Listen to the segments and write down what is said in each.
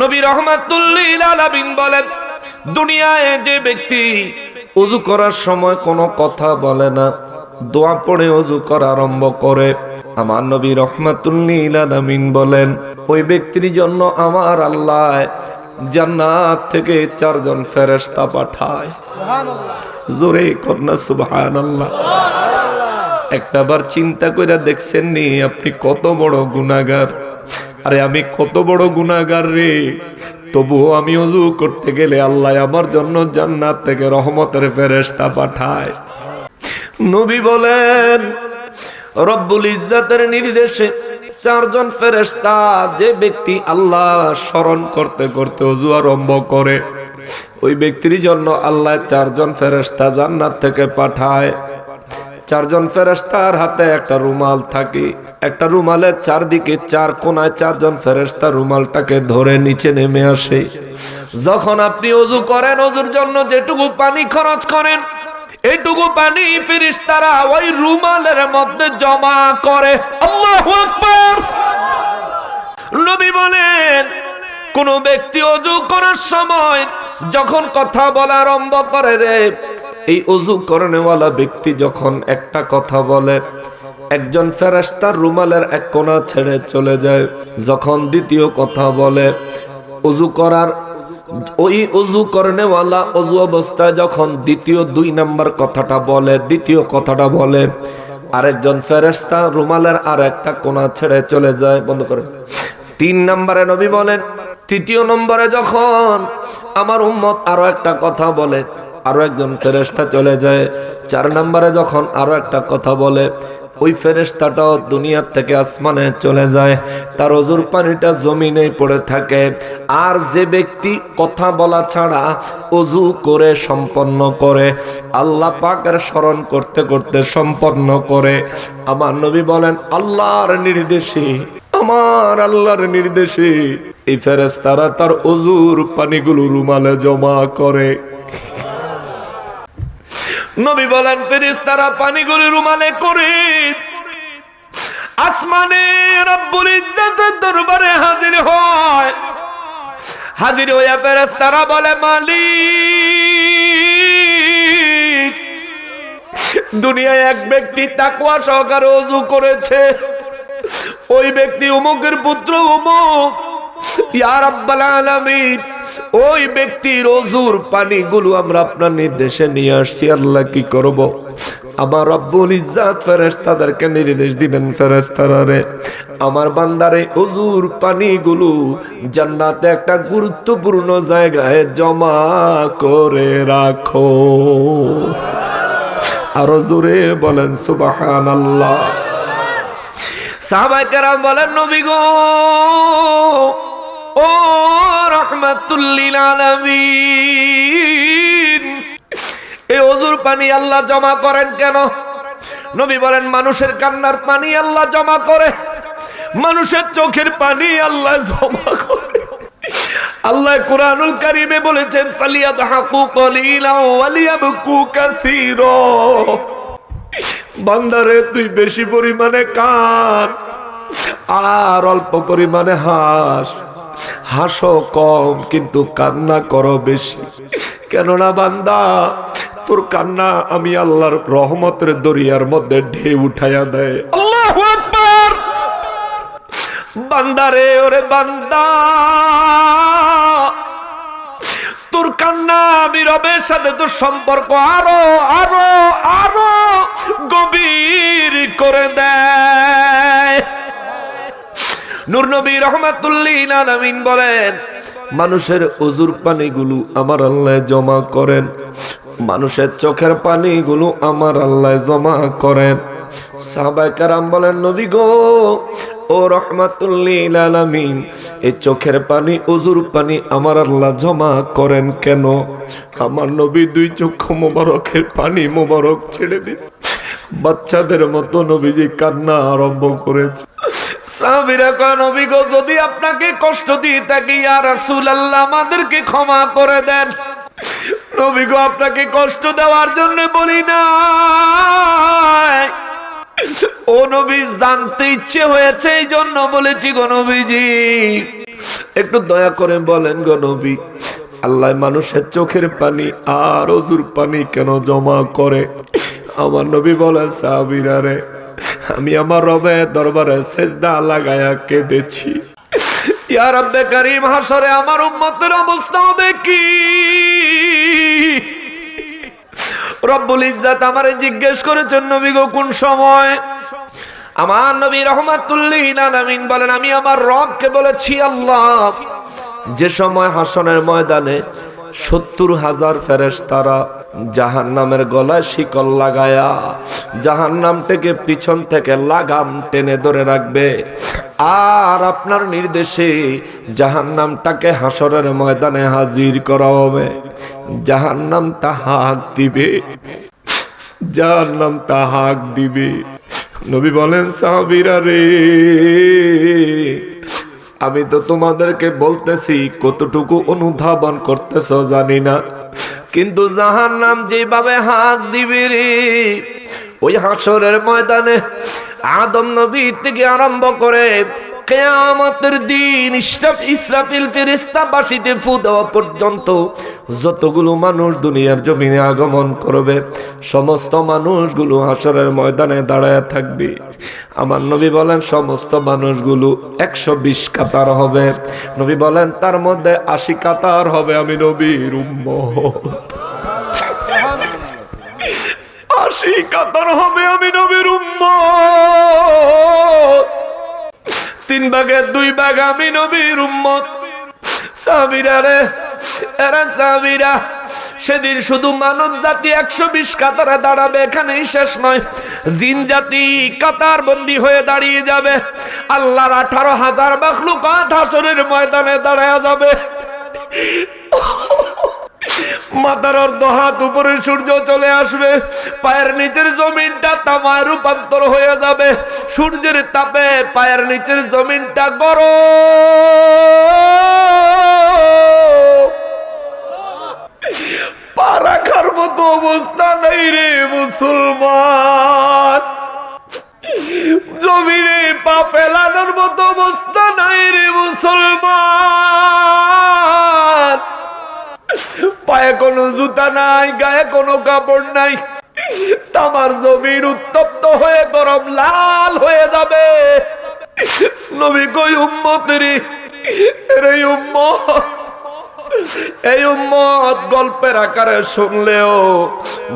নবী রহমাতুল্লিল আলামিন বলেন দুনিয়ায় যে ব্যক্তি উজু করার সময় কোনো কথা বলে না দোয়া পড়ে অজু করা আরম্ভ করে। আমার নবী রহমাতুল্লিল আলামিন বলেন ওই ব্যক্তির জন্য আমার আল্লাহ জান্নাত থেকে চারজন ফেরেশতা পাঠায়। জোরে কন্যা সুবহান আল্লাহ একটা বার চিন্তা করে দেখছেন নি আপনি কত বড় গুনাগার আরে আমি কত বড় গুনাগার রে। তবুও আমি অজু করতে গেলে আল্লাহ আমার জন্য জান্নাত থেকে রহমতের ফেরেশতা পাঠায়। নবী বলেন, রব্বুল ইজ্জাতের নির্দেশে চারজন ফেরেশতা যে ব্যক্তি আল্লাহ স্মরণ করতে করতে অজু আরম্ভ করে, ওই ব্যক্তির জন্য আল্লাহ চারজন ফেরেশতা জান্নাত থেকে পাঠায়। চারজন ফেরেস্তার হাতে একটা রুমাল থাকে। একটা রুমালের চারদিকে চার কোনায় চারজন ফেরেশতা রুমালটাকে ধরে নিচে নেমে আসে। যখন আপনি অজু করেন অজুর জন্য যেটুকু পানি খরচ করেন এইটুকু পানি ফেরেশতারা ওই রুমালের মধ্যে জমা করে। নবী বলেন, কোন ব্যক্তি অজু করার সময় যখন কথা বলা আরম্ভ করে রে এই অজু করেনেওয়ালা ব্যক্তি যখন একটা কথা বলে, একজন ফেরেশতার রুমালের এক কোণা ছেড়ে চলে যায়। যখন দ্বিতীয় কথা বলে, অজু করার, ওই অজু করেনেওয়ালা অজু অবস্থায় যখন দ্বিতীয় দুই নাম্বার কথাটা বলে, দ্বিতীয় কথাটা বলে, আরেকজন ফেরেশতা রুমালের আর একটা কোণা ছেড়ে চলে যায়। বন্ধ করে। তিন নম্বরে নবী বলেন, তৃতীয় নম্বরে যখন আমার উম্মত আরও একটা কথা বলে আরও একজন ফেরেশতা চলে যায়। চার নম্বরে যখন আরও একটা কথা বলে, ওই ফেরেশতাটাও দুনিয়ার থেকে আসমানে চলে যায়। তার অজুর পানিটা জমিনে পড়ে থাকে। আর যে ব্যক্তি কথা বলা ছাড়া অজু করে সম্পন্ন করে, আল্লাহ পাকের স্মরণ করতে করতে সম্পন্ন করে। আমার নবী বলেন, আল্লাহর নির্দেশে, আমার আল্লাহর নির্দেশে এই ফেরেশতারা তার অজুর পানিগুলো রুমালে জমা করে। নবী বলেন, ফেরেশতারা পানিগুলো রুমালে করে আসমানে রব্বুল ইজ্জতের দরবারে হাজির হয়। হাজির হইয়া ফেরেশতারা বলে, মালিক, দুনিয়ায় এক ব্যক্তি তাকওয়া সহকারে অজু করেছে। ওই ব্যক্তি অমুকের পুত্র অমুক ইয়া রাব্বাল আলামিন ওই ব্যক্তির অজুর পানিগুলো আমরা আপনার নির্দেশে নিয়ে আসছি। আল্লাহ কি করব? আমার রব্বুল ইজ্জাত ফেরেশতাদেরকে নির্দেশ দিবেন ফেরেশতারা রে। আমার বান্দারে অজুর পানিগুলো জান্নাতে একটা গুরুত্বপূর্ণ জায়গায় জমা করে রাখো। আরও জোরে বলেন, সুবহানাল্লাহ। সাহাবায়ে কেরাম বলেন, নবী গো ও রহমাতুল্লিল আলামিন। এই অজুর পানি আল্লাহ জমা করেন কেন? নবী বলেন, মানুষের কান্নার পানি আল্লাহ জমা করে, মানুষের চোখের পানি আল্লাহ জমা করে। আল্লাহ কোরআনুল কারিমে বলেছেন, ফালিয়াদহাকু কলিলা ওয়ালিয়াবকু কাসীরা। বান্দারে, তুই বেশি পরিমাণে কান আর অল্প পরিমাণে হাস। হাসো কম, কিন্তু কান্না করো বেশি। কেননা বান্দা, তোর কান্না আমি আল্লাহর রহমতের দরিয়ার মধ্যে ঢেউ উঠাইয়া দেয়। বান্দারে ওরে বান্দা! তোর কান্না আমি রবের সাথে, তোর সম্পর্ক আরও আরও আরও গভীর করে দেয়। নূর নবী রহমাতুল্লিন আলামিন বলেন, মানুষের অজুর পানিগুলো আমার আল্লাহ জমা করেন। মানুষের চোখের পানিগুলো আমার আল্লাহ জমা করেন। সাহাবাই কারাম বলেন, নবী গো, ও রহমাতুল্লিল আলামিন এই চোখের পানি অজুর পানি আমার আল্লাহ জমা করেন কেন? আমার নবী দুই চক্ষু মোবারকের পানি মোবারক ছেড়ে দিস বাচ্চাদের মতো নবীজি কান্না আরম্ভ করেছে। সাহাবীরা যদি আপনাকে কষ্ট দিয়ে থাকি, ইয়া রাসূলুল্লাহ, আমাদেরকে ক্ষমা করে দেন। নবী গো, আপনাকে কষ্ট দেওয়ার জন্য বলি না ও নবী, জানতে ইচ্ছে হয়েছে এই জন্য বলেছি গো একটু দয়া করে বলেন গো নবী, আল্লাহ মানুষের চোখের পানি আর অজুর পানি কেন জমা করে? আমার নবী বলেন, সাহাবিরা রে আমি আমার রবে দরবারে সেজদা লাগায়া কেঁদেছি। ইয়া রব্বে কারীম হাসরে আমার উম্মতের অবস্থা হবে কি? রব্বুল ইজ্জাত আমারে জিজ্ঞেস করেছেন, নবী গো, কোন সময়? আমার নবী রহমাতুল্লিন আলামিন বলেন, আমি আমার রবকে বলেছি, আল্লাহ, যে সময় হাসনের ময়দানে সত্তর হাজার ফেরেস তারা জাহান নামের গলায় শিকল লাগায়া জাহান নাম থেকে পিছন থেকে লাগাম টেনে ধরে রাখবে। আর আপনার নির্দেশে জাহান নামটাকে হাসরের ময়দানে হাজির করা হবে। জাহান নামটা হাক দিবে। যার নামটা হাক দিবে। নবী বলেন, সাহাবিরা রে আমি তো তোমাদেরকে বলতেছি, কতটুকু অনুধাবন করতেছ জানি না। কিন্তু জাহান নাম যেভাবে হাত দিবি রে, ওই হাসরের ময়দানে আদম নবী থেকে আরম্ভ করে কেয়ামতের দিন ইসরাফ ইসরাফিল ফেরেশতা বাসিতে ফু দেওয়া পর্যন্ত যতগুলো মানুষ দুনিয়ার জমিনে আগমন করবে, সমস্ত মানুষগুলো হাসরের ময়দানে দাঁড়ায় থাকবে। আমার নবী বলেন, সমস্ত মানুষগুলো একশো বিশ কাতার হবে। নবী বলেন, তার মধ্যে আশি কাতার হবে আমি নবীর আশি কাতার হবে আমি নবীর তিন ভাগের দুই ভাগ আমি নবীর উম্মত। সাবিরা রে এরা সাবিরা সেদিন শুধু মানব জাতি একশো বিশ কাতারে দাঁড়াবে, এখানেই শেষ নয়। জিন জাতি কাতার বন্দি হয়ে দাঁড়িয়ে যাবে। আল্লাহর আঠারো হাজার বাখলুক হাসরের ময়দানে দাঁড়ায় যাবে। মাথার অর্ধ হাত উপরে সূর্য চলে আসবে, পায়ের নিচের জমিনটা তামায় রূপান্তর হয়ে যাবে। সূর্যের তাপে পায়ের নিচের জমিনটা গরম। পা রাখার মতো অবস্থা নেই রে মুসলমান। জমিনে পা ফেলানোর মতো অবস্থা নাই রে মুসলমান। পায়ে কোনো জুতা নাই, গায়ে কোনো কাপড় নাই। তামার জমির উত্তপ্ত হয়ে গরম লাল হয়ে যাবে। নবী কই উম্মতেরই রে উম্মত এই উম্মত গল্পের আকারে শুনলেও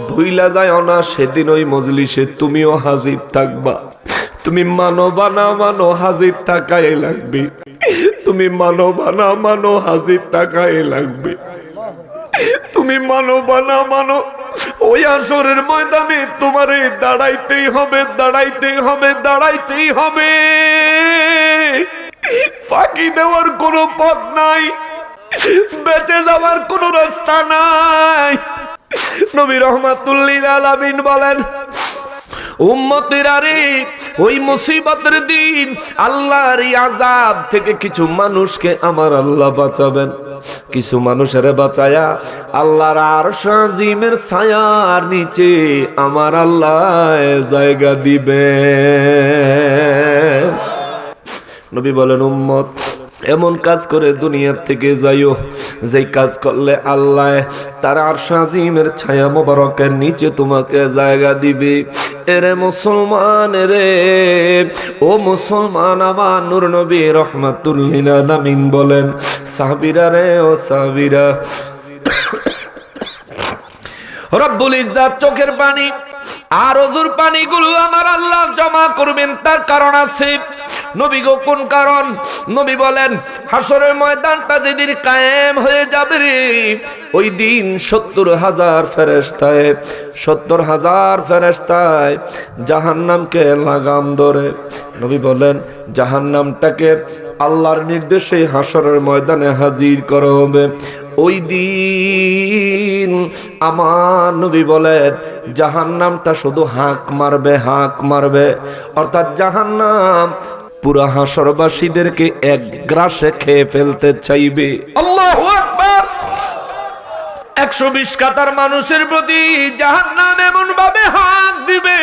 ভুইলা যায় না সেদিন ওই মজলিসে তুমিও হাজির থাকবা। তুমি মানো বানা মানো হাজির থাকাই লাগবে। তুমি মানো বানা মানো হাজির থাকাই লাগবে। তুমি মানো বানা মানো ওই আসরের ময়দানে তোমার দাঁড়াইতেই হবে দাঁড়াইতেই হবে দাঁড়াইতেই হবে। ফাঁকি দেওয়ার কোনো পথ নাই। বেঁচে যাওয়ার কোনো রাস্তা নাই। নবী রহমাতুল্লিল আলামিন বলেন, উম্মতের আরে, ওই মুসিবতের দিন আল্লাহর আজাব থেকে কিছু মানুষকে আমার আল্লাহ বাঁচাবেন। কিছু মানুষের বাঁচায়া আল্লাহর আর সাজিমের ছায়ার নিচে আমার আল্লাহ জায়গা দিবেন। নবী বলেন, উম্মত এমন কাজ করে দুনিয়ার থেকে যাইও যে কাজ করলে আল্লাহ তার আর সাজিমের ছায়া মোবারকের নিচে তোমাকে জায়গা দিবে। এরে মুসলমান রে, ও মুসলমান, আমার নূর নবী রহমাতুল্লিল আলামিন বলেন, সাহাবিরা রে, ও সাহাবিরা, রব্বুল ইজ্জাত চোখের পানি আর অজুর পানিগুলো আমার আল্লাহ জমা করবেন, তার কারণ আছে নবী গো, কোন কারণ? নবী বলেন হাসরের ময়দানটা যেদিন কায়েম হয়ে যাবে রে, ওই দিন সত্তর হাজার ফেরেস্তায় সত্তর হাজার ফেরেস্তায় জাহান্নামকে লাগাম ধরে। নবী বলেন, জাহান্নামটাকে আল্লাহর নির্দেশে হাসরের ময়দানে হাজির করা হবে। ওই দিন আমার নবী বলেন, জাহান্নামটা শুধু হাঁক মারবে হাঁক মারবে। অর্থাৎ জাহান্নাম পুরা হাসরবাসীদেরকে এক গ্রাসে খেয়ে ফেলতে চাইবে। একশো বিশ কাতার মানুষের প্রতি জাহান্নাম এমন ভাবে হাত দিবে।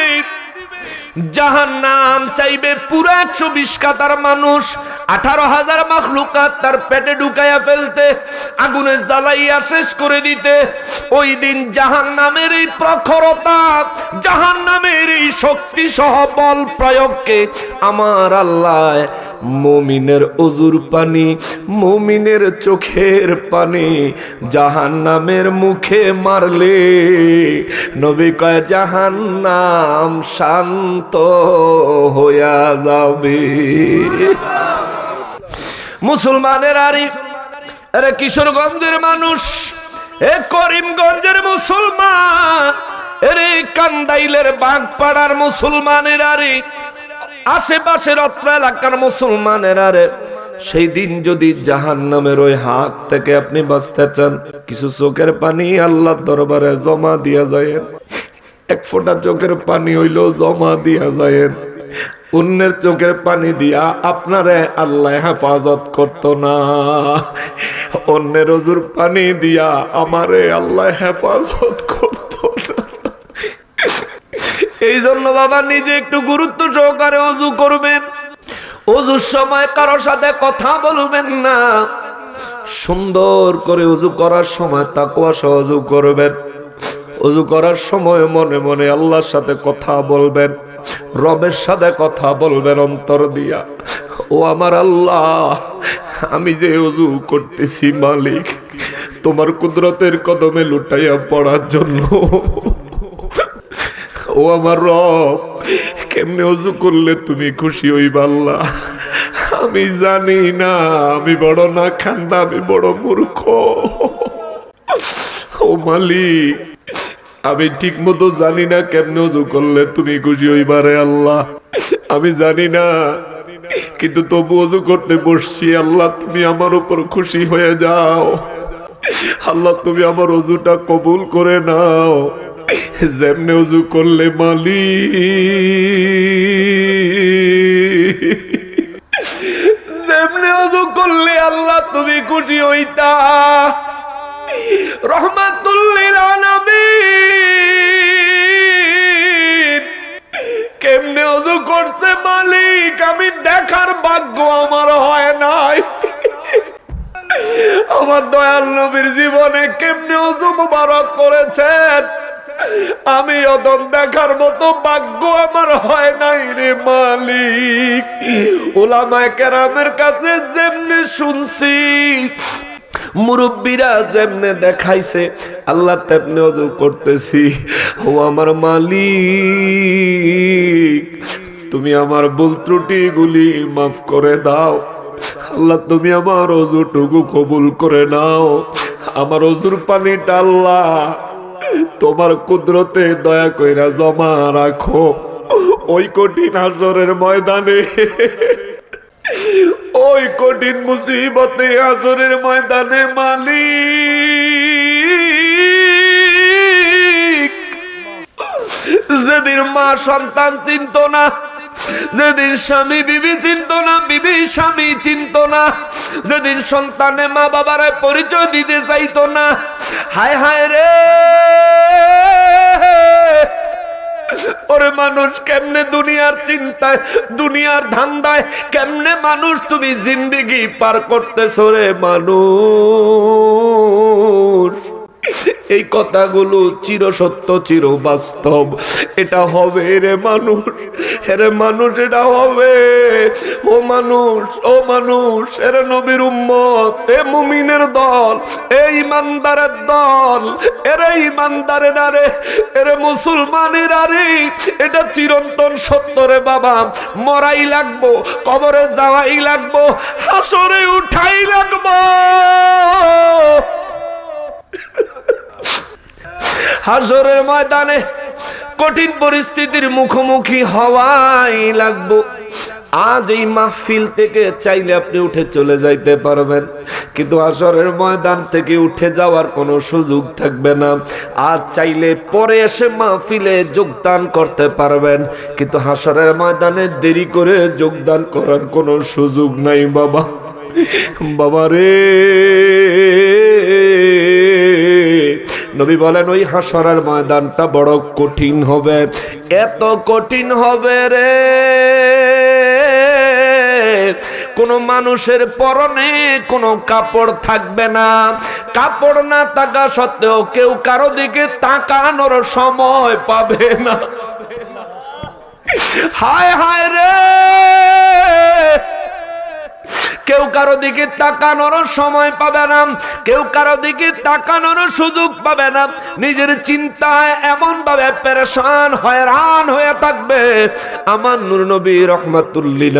জাহান নাম চাইবে পুরো একশো বিশ কাতার মানুষ। আঠারো হাজার মাখলুকাত তার পেটে ঢুকাইয়া ফেলতে, আগুনে জ্বালাইয়া শেষ করে দিতে। ওই দিন জাহান নামের এই প্রখরতা জাহান নামের এই শক্তি সহ বল প্রয়োগকে আমার আল্লাহ মমিনের অজুর পানি, মমিনের চোখের পানি জাহান নামের মুখে মারলে নবী কয় জাহান নাম শান্ত হইয়া যাবে। মুসলমানের আরি আরে কিশোরগঞ্জের মানুষ, এ করিমগঞ্জের মুসলমান, এরে কান্দাইলের বাগপাড়ার মুসলমানের আরে আশেপাশের অত্র এলাকার মুসলমানের আরে সেই দিন যদি জাহান নামের ওই হাত থেকে আপনি বাঁচতে চান, কিছু চোখের পানি আল্লাহর দরবারে জমা দিয়া যায় এক ফোঁটা চোখের পানি হইলেও জমা দিয়া যায় অন্যের চোখের পানি দিয়া আপনারে আল্লাহ হেফাজত করতো না। অন্যের অজুর পানি দিয়া আমারে আল্লাহ হেফাজত করতো। এই জন্য বাবা নিজে একটু গুরুত্ব সহকারে অজু করবেন। অজুর সময় কারোর সাথে কথা বলবেন না। সুন্দর করে অজু করার সময় তাকুয়া সহজু করবেন। অজু করার সময় মনে মনে আল্লাহর সাথে কথা বলবেন। রবের সাথে কথা বলবেন অন্তর দিয়া। ও আমার আল্লাহ, আমি যে অজু করতেছি মালিক, তোমার কুদরতের কদমে লুটাইয়া পড়ার জন্য। ও আমার রব, কেমনে অজু করলে তুমি খুশি হইবা আল্লাহ? আমি জানি না, আমি বড় না খান্দা আমি বড় মূর্খ। ও মালিক, আমি ঠিক মতো জানি না কেমনে অজু করলে তুমি খুশি হইবারে আল্লাহ। আমি জানি না, কিন্তু তবু অজু করতে বসছি, আল্লাহ তুমি আমার উপর খুশি হয়ে যাও। আল্লাহ তুমি আমার অজুটা কবুল করে নাও। যেমনে অজু করলে মালি যেমনে অজু করলে আল্লাহ তুমি খুশি হইতা রহমাতুল্লিল আলামিন কেমনে অজু করছে মালিক আমি দেখার ভাগ্য আমার হয় নাই আমার দয়াল নবীর জীবনে কেমনে অজু মুবারক করেছেন আমি অদম দেখার মতো ভাগ্য আমার হয় নাই রে মালিক। ওলামায় কেরামের কাছে যেমনি শুনছি, মুরব্বীরা যেমনে দেখাইছে, আল্লাহ তেমনি অজু করতেছি। ও আমার মালিক, তুমি আমার ভুল ত্রুটিগুলি মাফ করে দাও। আল্লাহ, তুমি আমার অজুটুকু কবুল করে নাও। আমার অজুর পানিটা আল্লাহ তোমার কুদরতে দয়া কইরা জমা রাখো। ওই কঠিন আসরের ময়দানে, ওই কঠিন মুসিবতে আসরের ময়দানে মালিক। যেদিন মা সন্তান চিন্ত না যেদিন স্বামী বিবি চিন্ত না, বিবি স্বামী চিন্ত না। যেদিন সন্তানে মা বাবারে পরিচয় দিতে চাইতো না, হায় হায় রে। ওরে মানুষ কেমনে দুনিয়ার চিন্তায়, দুনিয়ার ধান্দায়, কেমনে মানুষ তুমি জিন্দিগি পার করতেছো রে মানুষ? এই কথাগুলো চির সত্য চির বাস্তব এটা হবে রে মানুষ রে মানুষ, এটা হবে। ও মানুষ ও মানুষ এর নবীর উম্মত, এ মুমিনের দল এই ইমানদারের দল, এরে ইমানদারের আরে, এরে মুসলমানের আরে। এটা চিরন্তন সত্য রে বাবা, মরাই লাগবো, কবরে যাওয়াই লাগবো, হাসরে উঠাই লাগবো। হাসরের ময়দানে কঠিন পরিস্থিতির মুখোমুখি হওয়াই লাগবো। আজ এই মাহফিল থেকে চাইলে আপনি উঠে চলে যাইতে পারবেন, কিন্তু আসরের ময়দান থেকে উঠে যাওয়ার কোনো সুযোগ থাকবে না। আজ চাইলে পরে এসে মাহফিলে যোগদান করতে পারবেন, কিন্তু হাসরের ময়দানে দেরি করে যোগদান করার কোনো সুযোগ নাই, বাবা। বাবা রে। নবী বলেন, ওই হাসরের ময়দানটা বড় কঠিন হবে। এত কঠিন হবে রে। কোনো মানুষের পরনে কোনো কাপড় থাকবে না। কাপড় না থাকা সত্ত্বেও কেউ কারও দিকে তাকানোর সময় পাবে না। হায় হায় রে! কেউ কারও দিকে তাকানোর সময় পাবে না, কেউ কারও দিকে তাকানোর সুযোগ পাবে না। নিজের চিন্তায় এমন ভাবে পেরেশান, হয়রান হয়ে থাকবে। আমার নূর নবী রহমাতুল্লিল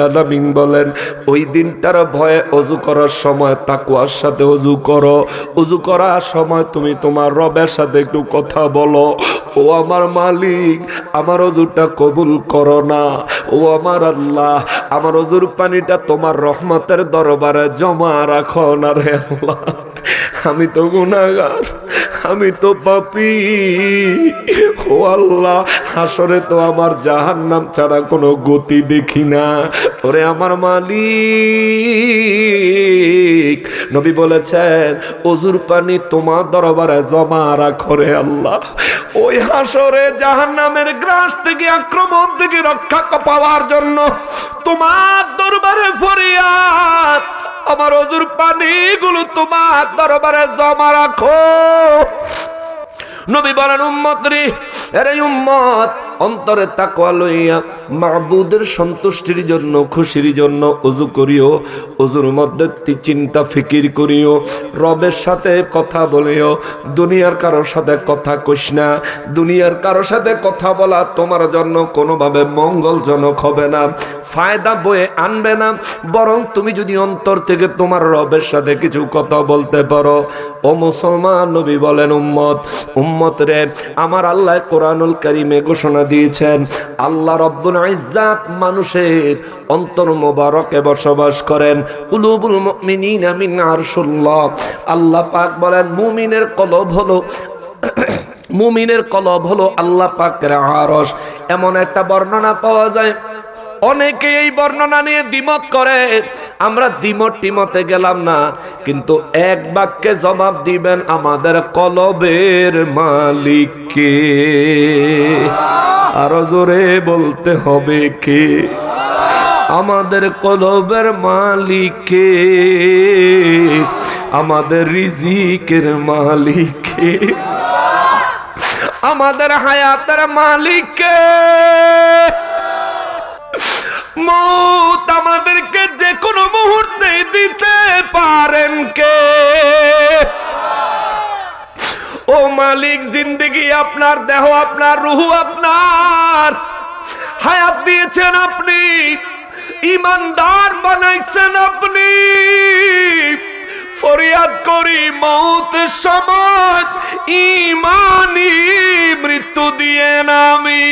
বলেন, ওই দিনটার ভয়ে অজু করার সময় তাকুয়ার সাথে অজু করো। অজু করার সময় তুমি তোমার রবের সাথে একটু কথা বলো। ও আমার মালিক, আমার অজুটা কবুল করো না। ও আমার আল্লাহ, আমার অজুর পানিটা তোমার রহমতের দরবারে জমা রাখো না রে আল্লাহ। আমি তো গুনাগার আমি তো পাপি। ও আল্লাহ, হাসরে তো আমার জাহান নাম ছাড়া কোনো গতি দেখি না। ওরে আমার মালিক, নবী বলেছেন, অজুর পানি তোমার দরবারে জমা রাখো রে আল্লাহ। ওই হাসরে জাহান নামের গ্রাস থেকে, আক্রমণ থেকে রক্ষা পাওয়ার জন্য তোমার দরবারে ফরিয়াদ আমার অজুর পানিগুলো তোমার দরবারে জমা রাখো। নবী বলেন উম্মত অন্তরে তাকওয়া লইয়া মাহবুদের সন্তুষ্টির জন্য, খুশির জন্য অজু করিও অজুর মধ্যে চিন্তা, ফিকির করিও, রবের সাথে কথা বলিও, দুনিয়ার কারোর সাথে কথা কইস না, দুনিয়ার কারোর সাথে কথা বলা তোমার জন্য কোনোভাবে মঙ্গলজনক হবে না, ফায়দা বয়ে আনবে না, বরং তুমি যদি অন্তর থেকে তোমার রবের সাথে কিছু কথা বলতে পারো, ও মুসলমান নবী বলেন, উম্মত উম্মত রে, আমার আল্লাহ কোরআনুল কারিমে ঘোষণা দিয়েছেন, আল্লাহ রব্বুল ইজ্জাত মানুষের অন্তর মোবারকে বসবাস করেন। কুলুবুল মুমিনিনা মিন আরশুল্লাহ। আল্লাহ পাক বলেন, মুমিনের কলব হলো, মুমিনের কলব হলো আল্লাহ পাকের আরশ। এমন একটা বর্ণনা পাওয়া যায় অনেকে এই বর্ণনা নিয়ে দ্বিমত করে, আমরা দ্বিমত টিমতে গেলাম না, কিন্তু এক বাক্যে জবাব দিবেন আমাদের কলবের মালিককে। আরও জোরে বলতে হবে কে? আমাদের কলবের মালিককে, আমাদের রিজিকের মালিককে, আমাদের হায়াতের মালিককে। মৌত আমাদেরকে যে কোনো মুহূর্তে দিতে পারেন কে? ও মালিক, জিন্দগি আপনার, দেহ আপনার, রুহু আপনার। হায়াত দিয়েছেন আপনি, ইমানদার বানাইছেন আপনি। ফরিয়াদ করি মৌতের সমাজ ইমানি মৃত্যু দিয়ে নামি